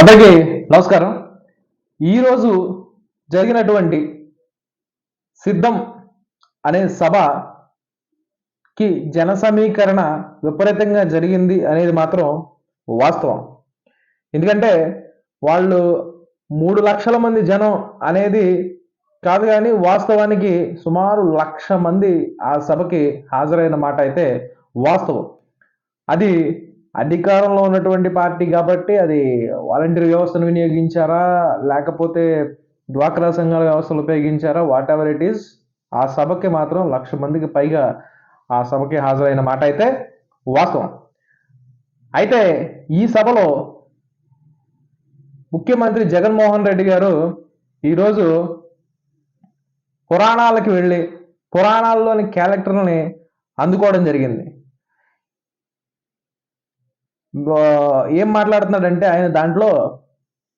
అందరికీ నమస్కారం. ఈరోజు జరిగినటువంటి సిద్ధం అనే సభకి జన సమీకరణ విపరీతంగా జరిగింది అనేది మాత్రం వాస్తవం. ఎందుకంటే వాళ్ళు మూడు లక్షల మంది జనం అనేది కాదు కానీ వాస్తవానికి సుమారు లక్ష మంది ఆ సభకి హాజరైన మాట అయితే వాస్తవం. అది అధికారంలో ఉన్నటువంటి పార్టీ కాబట్టి అది వాలంటీర్ వ్యవస్థను వినియోగించారా? లేకపోతే డ్వాక్రా సంఘాల వ్యవస్థను ఉపయోగించారా? వాట్ ఎవర్ ఇట్ ఈస్ ఆ సభకి మాత్రం లక్ష మందికి పైగా ఆ సభకి హాజరైన మాట అయితే వాస్తవం. అయితే ఈ సభలో ముఖ్యమంత్రి జగన్మోహన్ రెడ్డి గారు ఈరోజు పురాణాలకి వెళ్ళి పురాణాల్లోని క్యారెక్టర్ని అందుకోవడం జరిగింది. ఏం మాట్లాడుతున్నాడంటే ఆయన దాంట్లో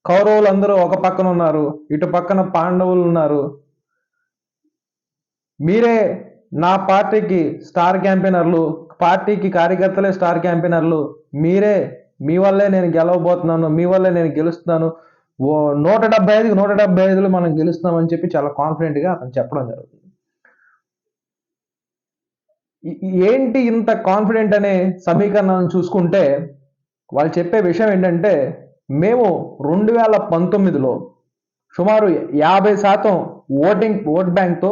కౌరవులు అందరూ ఒక పక్కన ఉన్నారు ఇటు పక్కన పాండవులు ఉన్నారు. మీరే నా పార్టీకి స్టార్ క్యాంపెయినర్లు పార్టీకి కార్యకర్తలే స్టార్ క్యాంపెయినర్లు మీరే మీ వల్లే నేను గెలవబోతున్నాను మీ వల్లే నేను గెలుస్తున్నాను. ఓ నూట డెబ్బై ఐదుకి నూట డెబ్బై ఐదులో మనం గెలుస్తున్నామని చెప్పి చాలా కాన్ఫిడెంట్గా అతను చెప్పడం జరుగుతుంది. ఏంటి ఇంత కాన్ఫిడెంట్ అనే సమీకరణాలను చూసుకుంటే వాళ్ళు చెప్పే విషయం ఏంటంటే మేము రెండు వేల పంతొమ్మిదిలో సుమారు యాభై శాతం ఓటింగ్ ఓట్ బ్యాంక్తో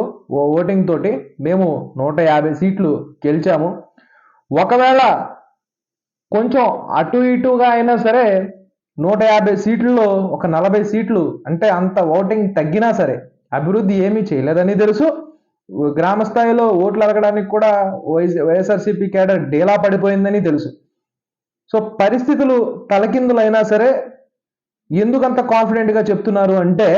ఓటింగ్ తోటి మేము నూట యాభై సీట్లు గెలిచాము. ఒకవేళ కొంచెం అటు ఇటుగా అయినా సరే నూట యాభై సీట్లలో ఒక నలభై సీట్లు అంటే అంత ఓటింగ్ తగ్గినా సరే అభివృద్ధి ఏమీ చేయలేదని తెలుసు. గ్రామ స్థాయిలో ఓట్లు అడగడానికి కూడా వైఎస్ వైఎస్ఆర్సీపీ కేడర్ డేలా పడిపోయిందని తెలుసు. సో పరిస్థితులు తలకిందులైనా సరే ఎందుకంత కాన్ఫిడెంట్గా చెప్తున్నారు అంటే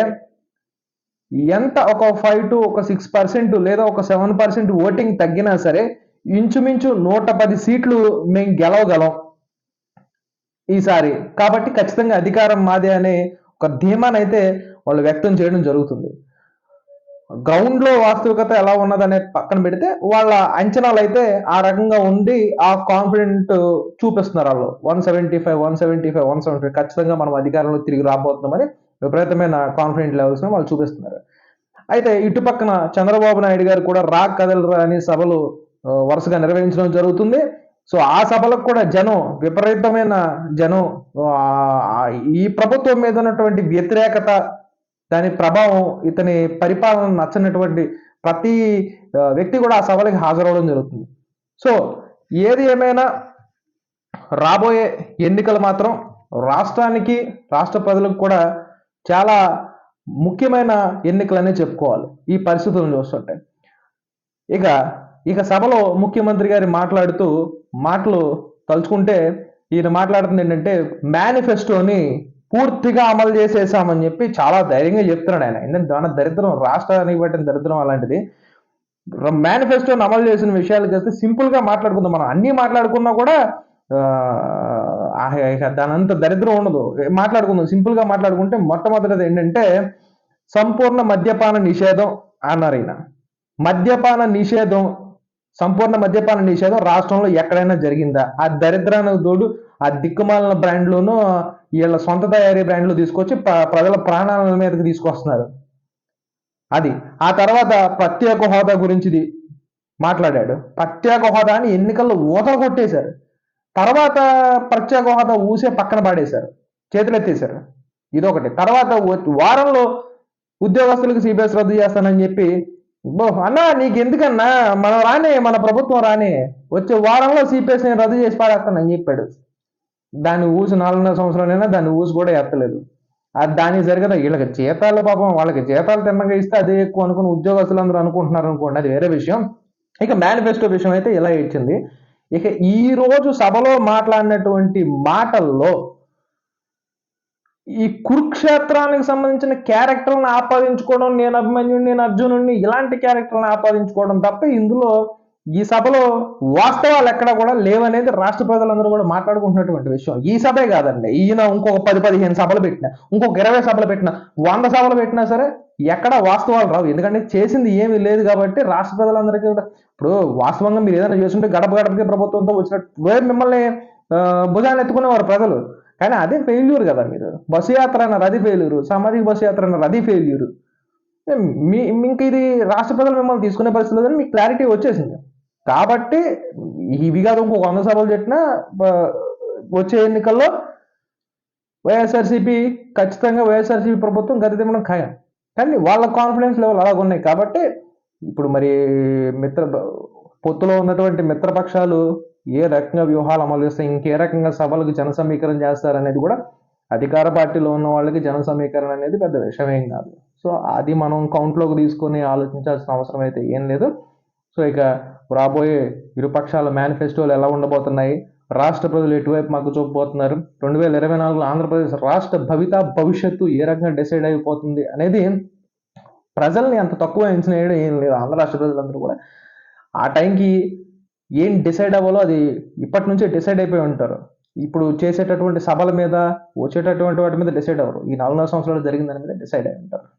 ఎంత ఒక ఫైవ్ టు ఒక సిక్స్ పర్సెంట్ లేదా ఒక సెవెన్ పర్సెంట్ ఓటింగ్ తగ్గినా సరే ఇంచుమించు నూట పది సీట్లు మేము గెలవగలం ఈసారి. కాబట్టి ఖచ్చితంగా అధికారం మాదే అనే ఒక ధీమానైతే వాళ్ళు వ్యక్తం చేయడం జరుగుతుంది. గ్రౌండ్లో వాస్తవికత ఎలా ఉన్నదనే పక్కన పెడితే వాళ్ళ అంచనాలు అయితే ఆ రకంగా ఉండి ఆ కాన్ఫిడెంట్ చూపిస్తున్నారు వాళ్ళు. One seventy five one seventy five one seventy five ఖచ్చితంగా మనం అధికారంలో తిరిగి రాబోతున్నామని విపరీతమైన కాన్ఫిడెంట్ లెవెల్స్ వాళ్ళు చూపిస్తున్నారు. అయితే ఇటు పక్కన చంద్రబాబు నాయుడు గారు కూడా రా కదలరా అని సభలు వరుసగా నిర్వహించడం జరుగుతుంది. సో ఆ సభలకు కూడా జనం విపరీతమైన జనం ఈ ప్రభుత్వం మీద ఉన్నటువంటి వ్యతిరేకత దాని ప్రభావం ఇతని పరిపాలన నచ్చనటువంటి ప్రతి వ్యక్తి కూడా ఆ సభలకు హాజరవడం జరుగుతుంది. సో ఏది ఏమైనా రాబోయే ఎన్నికలు మాత్రం రాష్ట్రానికి రాష్ట్ర ప్రజలకు కూడా చాలా ముఖ్యమైన ఎన్నికలనే చెప్పుకోవాలి. ఈ పరిస్థితులను చూస్తుంటే. ఇక ఇక సభలో ముఖ్యమంత్రి గారి మాట్లాడుతూ మాటలు తలుచుకుంటే ఈయన మాట్లాడుతుంది ఏంటంటే మేనిఫెస్టోని పూర్తిగా అమలు చేసేసామని చెప్పి చాలా ధైర్యంగా చెప్తున్నాడు ఆయన. ఎందుకంటే మన దరిద్రం రాష్ట్రానికి పట్టిన దరిద్రం అలాంటిది. మేనిఫెస్టోని అమలు చేసిన విషయాలు చేస్తే సింపుల్గా మాట్లాడుకుందాం. మనం అన్ని మాట్లాడుకున్నా కూడా దాని అంత దరిద్రం ఉండదు. మాట్లాడుకుందాం. సింపుల్గా మాట్లాడుకుంటే మొట్టమొదటిది ఏంటంటే సంపూర్ణ మద్యపాన నిషేధం అన్నారు ఈయన. మద్యపాన నిషేధం సంపూర్ణ మద్యపాన నిషేధం రాష్ట్రంలో ఎక్కడైనా జరిగిందా? ఆ దరిద్రానికి తోడు ఆ దిక్కుమాలిన బ్రాండ్లోనూ వీళ్ళ సొంత తయారీ బ్రాండ్లు తీసుకొచ్చి ప్రజల ప్రాణాల మీదకి తీసుకొస్తున్నారు. అది. ఆ తర్వాత ప్రత్యేక హోదా గురించిది మాట్లాడాడు. ప్రత్యేక హోదా అని ఎన్నికల్లో ఊతలు కొట్టేశారు. తర్వాత ప్రత్యేక హోదా ఊసే పక్కన పాడేశారు. చేతులెత్తేశారు. ఇదొకటి. తర్వాత వారంలో ఉద్యోగస్తులకు సిబిఎస్ రద్దు చేస్తానని చెప్పి అన్నా నీకు ఎందుకన్నా మనం రానే మన ప్రభుత్వం రానే. వచ్చే వారంలో సిపిఎస్ నేను రద్దు చేసి పాడేస్తానని చెప్పాడు. దాన్ని ఊసి నాలుగున్నర సంవత్సరంలోనైనా దాన్ని ఊసి కూడా ఎత్తలేదు. అది దాని సరిగదా వీళ్ళకి జీతాలు పాపం వాళ్ళకి జీతాలు తిన్నగా ఇస్తే అదే ఎక్కువ అనుకుని ఉద్యోగస్తులు అందరూ అనుకుంటున్నారు అనుకోండి అది వేరే విషయం. ఇక మేనిఫెస్టో విషయం అయితే ఇలా ఇచ్చింది. ఇక ఈ రోజు సభలో మాట్లాడినటువంటి మాటల్లో ఈ కురుక్షేత్రానికి సంబంధించిన క్యారెక్టర్లను ఆపాదించుకోవడం నేను అభిమన్యుడిని నేను అర్జునుడిని ఇలాంటి క్యారెక్టర్ని ఆపాదించుకోవడం తప్ప ఇందులో ఈ సభలో వాస్తవాలు ఎక్కడ కూడా లేవనేది రాష్ట్ర ప్రజలందరూ కూడా మాట్లాడుకుంటున్నటువంటి విషయం. ఈ సభే కాదండి. ఈయన ఇంకొక పది పదిహేను సభలు పెట్టినా ఇంకొక ఇరవై సభలు పెట్టినా వంద సభలు పెట్టినా సరే ఎక్కడ వాస్తవాలు రావు. ఎందుకంటే చేసింది ఏమీ లేదు కాబట్టి రాష్ట్ర ప్రజలందరికీ కూడా ఇప్పుడు వాస్తవంగా మీరు ఏదైనా చేస్తుంటే గడప గడపకి ప్రభుత్వంతో వచ్చినట్టు మిమ్మల్ని భుజాన్ని ఎత్తుకునేవారు ప్రజలు. కానీ అదే ఫెయిల్యూర్ కదా మీరు. బస్సు యాత్ర అన్నారు అది ఫెయిల్యూరు సామాజిక బస్సు యాత్ర అన్నారు అది ఫెయిల్యూరు మీ ఇంక ఇది రాష్ట్ర ప్రజలు మిమ్మల్ని తీసుకునే పరిస్థితి లేదని మీకు క్లారిటీ వచ్చేసింది. కాబట్టి ఇవి కాదు ఇంకొక వంద సభలు చెప్పినా వచ్చే ఎన్నికల్లో వైఎస్ఆర్సీపీ ఖచ్చితంగా వైఎస్ఆర్సీపీ ప్రభుత్వం గది తిమ్మడం ఖాయం. కానీ వాళ్ళ కాన్ఫిడెన్స్ లెవెల్ అలాగ ఉన్నాయి. కాబట్టి ఇప్పుడు మరి మిత్ర పొత్తులో ఉన్నటువంటి మిత్రపక్షాలు ఏ రకంగా వ్యూహాలు అమలు చేస్తే ఇంకే రకంగా సభలకు జన సమీకరణ చేస్తారనేది కూడా అధికార పార్టీలో ఉన్న వాళ్ళకి జన సమీకరణ అనేది పెద్ద విషయమేం కాదు. సో అది మనం కౌంట్లోకి తీసుకొని ఆలోచించాల్సిన అవసరం అయితే ఏం లేదు. సో ఇక రాబోయే ఇరుపక్షాల మేనిఫెస్టోలు ఎలా ఉండబోతున్నాయి? రాష్ట్ర ప్రజలు ఎటువైపు మాకు చూపబోతున్నారు? రెండు వేల ఇరవై నాలుగులో ఆంధ్రప్రదేశ్ రాష్ట్ర భవిత భవిష్యత్తు ఏ రకంగా డిసైడ్ అయిపోతుంది అనేది ప్రజల్ని అంత తక్కువ అంచనా వేయడం ఏం లేదు. ఆంధ్ర రాష్ట్ర ప్రజలందరూ కూడా. ఆ టైంకి ఏం డిసైడ్ అవ్వాలో అది ఇప్పటి నుంచే డిసైడ్ అయిపోయి ఉంటారు. ఇప్పుడు చేసేటటువంటి సభల మీద వచ్చేటటువంటి వాటి మీద డిసైడ్ అవ్వరు. ఈ నాలుగున్నర సంవత్సరాలు జరిగిన దాని మీద డిసైడ్ అయి ఉంటారు.